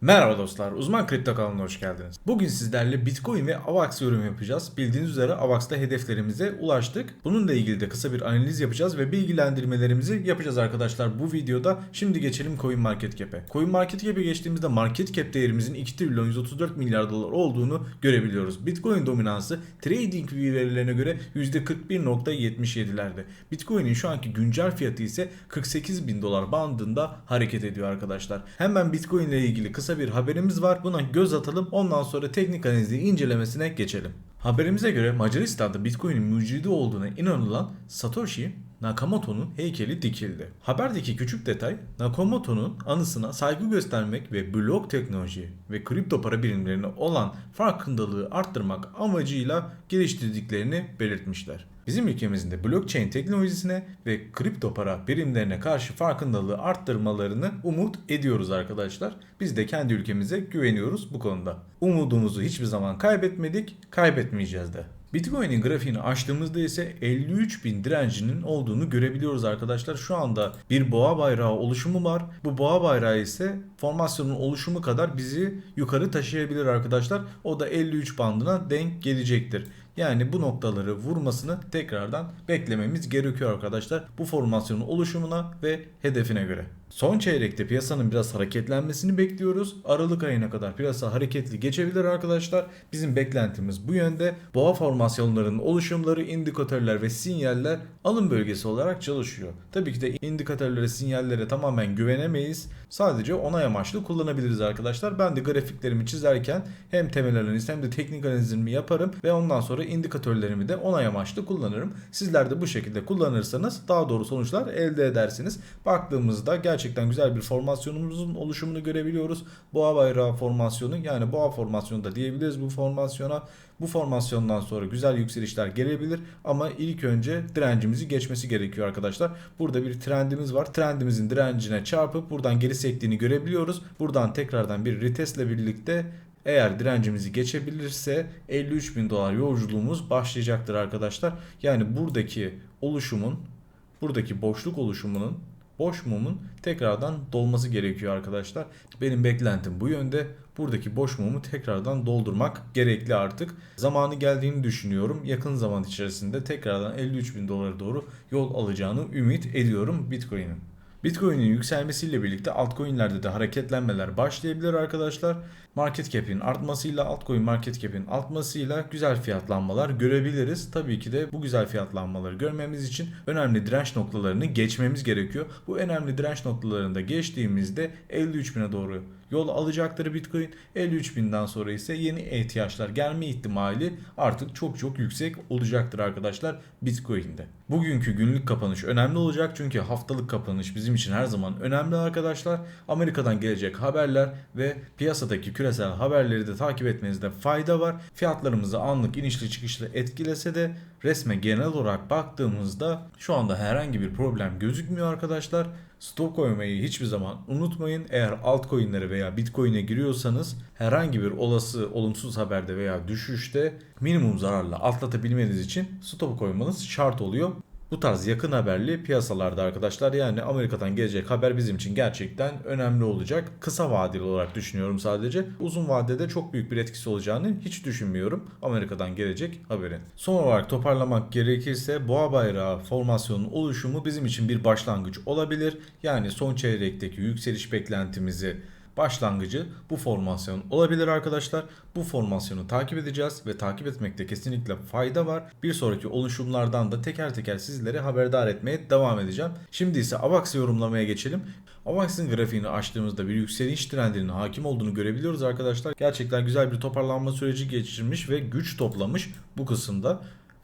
Merhaba dostlar, Uzman Kripto kanalına hoş geldiniz. Bugün sizlerle Bitcoin ve AVAX yorum yapacağız. Bildiğiniz üzere AVAX'ta hedeflerimize ulaştık. Bununla ilgili de kısa bir analiz yapacağız ve bilgilendirmelerimizi yapacağız arkadaşlar bu videoda. Şimdi geçelim CoinMarketCap'e. CoinMarketCap'e geçtiğimizde market değerimizin 2 trilyon 134 milyar dolar olduğunu görebiliyoruz. Bitcoin dominansı TradingView verilerine göre %41.77'lerde. Bitcoin'in şu anki güncel fiyatı ise 48 bin dolar bandında hareket ediyor arkadaşlar. Hemen Bitcoin ile ilgili kısa bir haberimiz var. Buna göz atalım. Ondan sonra teknik analizi incelemesine geçelim. Haberimize göre Macaristan'da Bitcoin'in mucidi olduğuna inanılan Satoshi Nakamoto'nun heykeli dikildi. Haberdeki küçük detay Nakamoto'nun anısına saygı göstermek ve blok teknoloji ve kripto para birimlerine olan farkındalığı arttırmak amacıyla geliştirdiklerini belirtmişler. Bizim ülkemizin de blockchain teknolojisine ve kripto para birimlerine karşı farkındalığı arttırmalarını umut ediyoruz arkadaşlar. Biz de kendi ülkemize güveniyoruz bu konuda. Umudumuzu hiçbir zaman kaybetmedik, kaybetmeyeceğiz de. Bitcoin'in grafiğini açtığımızda ise 53 bin direncinin olduğunu görebiliyoruz arkadaşlar. Şu anda bir boğa bayrağı oluşumu var. Bu boğa bayrağı ise formasyonun oluşumu kadar bizi yukarı taşıyabilir arkadaşlar. O da 53 bandına denk gelecektir. Yani bu noktaları vurmasını tekrardan beklememiz gerekiyor arkadaşlar. Bu formasyonun oluşumuna ve hedefine göre. Son çeyrekte piyasanın biraz hareketlenmesini bekliyoruz. Aralık ayına kadar piyasa hareketli geçebilir arkadaşlar. Bizim beklentimiz bu yönde. Boğa formasyonlarının oluşumları, indikatörler ve sinyaller alım bölgesi olarak çalışıyor. Tabii ki de indikatörlere, sinyallere tamamen güvenemeyiz. Sadece onay amaçlı kullanabiliriz arkadaşlar. Ben de grafiklerimi çizerken hem temel analiz hem de teknik analizimi yaparım ve ondan sonra indikatörlerimi de onay amaçlı kullanırım. Sizler de bu şekilde kullanırsanız daha doğru sonuçlar elde edersiniz. Baktığımızda gerçekten güzel bir formasyonumuzun oluşumunu görebiliyoruz. Boğa bayrağı formasyonu yani boğa formasyonu da diyebiliriz bu formasyona. Bu formasyondan sonra güzel yükselişler gelebilir ama ilk önce direncimizi geçmesi gerekiyor arkadaşlar. Burada bir trendimiz var. Trendimizin direncine çarpıp buradan geri sektiğini görebiliyoruz. Buradan tekrardan bir retestle birlikte eğer direncimizi geçebilirse 53 bin dolar yolculuğumuz başlayacaktır arkadaşlar. Yani buradaki oluşumun, buradaki boşluk oluşumunun, boş mumun tekrardan dolması gerekiyor arkadaşlar. Benim beklentim bu yönde. Buradaki boş mumu tekrardan doldurmak gerekli artık. Zamanı geldiğini düşünüyorum. Yakın zaman içerisinde tekrardan 53 bin dolara doğru yol alacağını ümit ediyorum Bitcoin'in. Bitcoin'in yükselmesiyle birlikte altcoin'lerde de hareketlenmeler başlayabilir arkadaşlar. Market cap'in artmasıyla altcoin market cap'in artmasıyla güzel fiyatlanmalar görebiliriz. Tabii ki de bu güzel fiyatlanmaları görmemiz için önemli direnç noktalarını geçmemiz gerekiyor. Bu önemli direnç noktalarında geçtiğimizde 53.000'e doğru yol alacaktır Bitcoin. 53.000'den sonra ise yeni ihtiyaçlar gelme ihtimali artık çok çok yüksek olacaktır arkadaşlar Bitcoin'de. Bugünkü günlük kapanış önemli olacak çünkü haftalık kapanış bizim için her zaman önemli arkadaşlar. Amerika'dan gelecek haberler ve piyasadaki küresel haberleri de takip etmenizde fayda var. Fiyatlarımızı anlık inişli çıkışlı etkilese de resme genel olarak baktığımızda şu anda herhangi bir problem gözükmüyor arkadaşlar. Stop koymayı hiçbir zaman unutmayın. Eğer altcoin'lere veya bitcoin'e giriyorsanız herhangi bir olası olumsuz haberde veya düşüşte minimum zararla atlatabilmeniz için stop koymanız şart oluyor. Bu tarz yakın haberli piyasalarda arkadaşlar yani Amerika'dan gelecek haber bizim için gerçekten önemli olacak. Kısa vadeli olarak düşünüyorum sadece. Uzun vadede çok büyük bir etkisi olacağını hiç düşünmüyorum Amerika'dan gelecek haberin. Son olarak toparlamak gerekirse boğa bayrağı formasyonun oluşumu bizim için bir başlangıç olabilir. Yani son çeyrekteki yükseliş beklentimizi başlangıcı bu formasyon olabilir arkadaşlar. Bu formasyonu takip edeceğiz ve takip etmekte kesinlikle fayda var. Bir sonraki oluşumlardan da teker teker sizlere haberdar etmeye devam edeceğim. Şimdi ise AVAX yorumlamaya geçelim. AVAX'ın grafiğini açtığımızda bir yükseliş trendinin hakim olduğunu görebiliyoruz arkadaşlar. Gerçekten güzel bir toparlanma süreci geçirmiş ve güç toplamış bu kısımda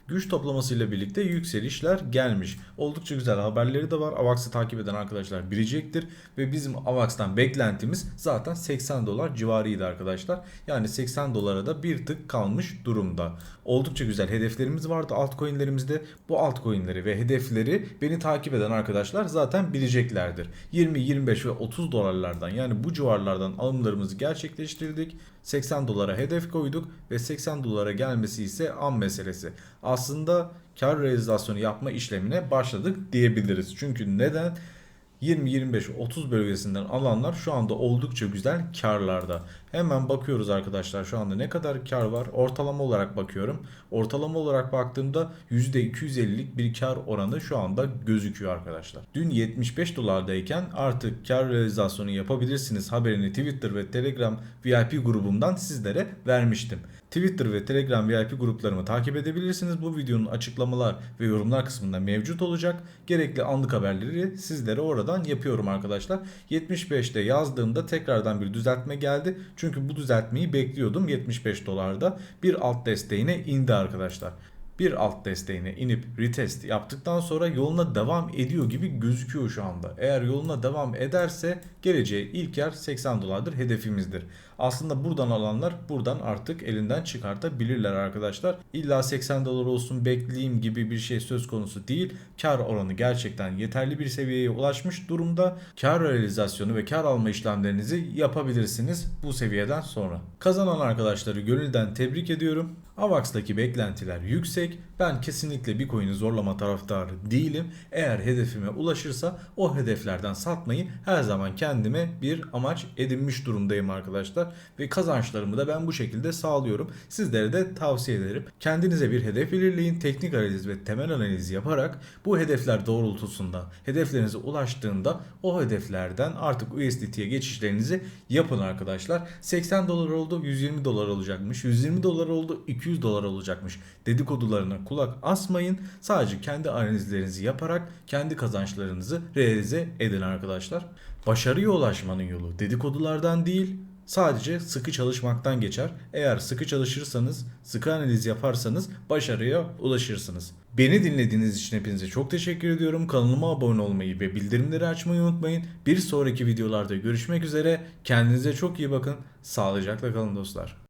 güç toplamasıyla birlikte yükselişler gelmiş. Oldukça güzel haberleri de var. AVAX'ı takip eden arkadaşlar bilecektir. Ve bizim AVAX'tan beklentimiz zaten 80 dolar civarıydı arkadaşlar. Yani 80 dolara da bir tık kalmış durumda. Oldukça güzel hedeflerimiz vardı altcoin'lerimizde. Bu altcoin'leri ve hedefleri beni takip eden arkadaşlar zaten bileceklerdir. 20, 25 ve 30 dolarlardan yani bu civarlardan alımlarımızı gerçekleştirdik. 80 dolara hedef koyduk ve 80 dolara gelmesi ise an meselesi. Aslında kar realizasyonu yapma işlemine başladık diyebiliriz. Çünkü neden? 20, 25, 30 bölgesinden alanlar şu anda oldukça güzel karlarda. Hemen bakıyoruz arkadaşlar şu anda ne kadar kar var. Ortalama olarak bakıyorum. Ortalama olarak baktığımda %250'lik bir kar oranı şu anda gözüküyor arkadaşlar. Dün 75 dolardayken artık kar realizasyonu yapabilirsiniz haberini Twitter ve Telegram VIP grubumdan sizlere vermiştim. Twitter ve Telegram VIP gruplarımı takip edebilirsiniz. Bu videonun açıklamalar ve yorumlar kısmında mevcut olacak. Gerekli anlık haberleri sizlere oradan yapıyorum arkadaşlar. 75'te yazdığımda tekrardan bir düzeltme geldi. Çünkü bu düzeltmeyi bekliyordum 75 dolarda. Bir alt desteğine indi arkadaşlar bir alt desteğine inip retest yaptıktan sonra yoluna devam ediyor gibi gözüküyor şu anda. Eğer yoluna devam ederse geleceği ilk yer 80 dolardır hedefimizdir. Aslında buradan alanlar buradan artık elinden çıkartabilirler arkadaşlar. İlla 80 dolar olsun bekleyeyim gibi bir şey söz konusu değil. Kar oranı gerçekten yeterli bir seviyeye ulaşmış durumda. Kar realizasyonu ve kar alma işlemlerinizi yapabilirsiniz bu seviyeden sonra. Kazanan arkadaşları gönülden tebrik ediyorum. AVAX'taki beklentiler yüksek. Ben kesinlikle Bitcoin'i zorlama taraftarı değilim. Eğer hedefime ulaşırsa o hedeflerden satmayı her zaman kendime bir amaç edinmiş durumdayım arkadaşlar. Ve kazançlarımı da ben bu şekilde sağlıyorum. Sizlere de tavsiye ederim. Kendinize bir hedef belirleyin. Teknik analiz ve temel analiz yaparak bu hedefler doğrultusunda hedeflerinize ulaştığında o hedeflerden artık USDT'ye geçişlerinizi yapın arkadaşlar. 80 dolar oldu 120 dolar olacakmış. 120 dolar oldu 200 dolar olacakmış. Dedikodularına kulak asmayın. Sadece kendi analizlerinizi yaparak kendi kazançlarınızı realize edin arkadaşlar. Başarıya ulaşmanın yolu dedikodulardan değil Sadece sıkı çalışmaktan geçer. Eğer sıkı çalışırsanız, sıkı analiz yaparsanız başarıya ulaşırsınız. Beni dinlediğiniz için hepinize çok teşekkür ediyorum. Kanalıma abone olmayı ve bildirimleri açmayı unutmayın. Bir sonraki videolarda görüşmek üzere. Kendinize çok iyi bakın. Sağlıcakla kalın dostlar.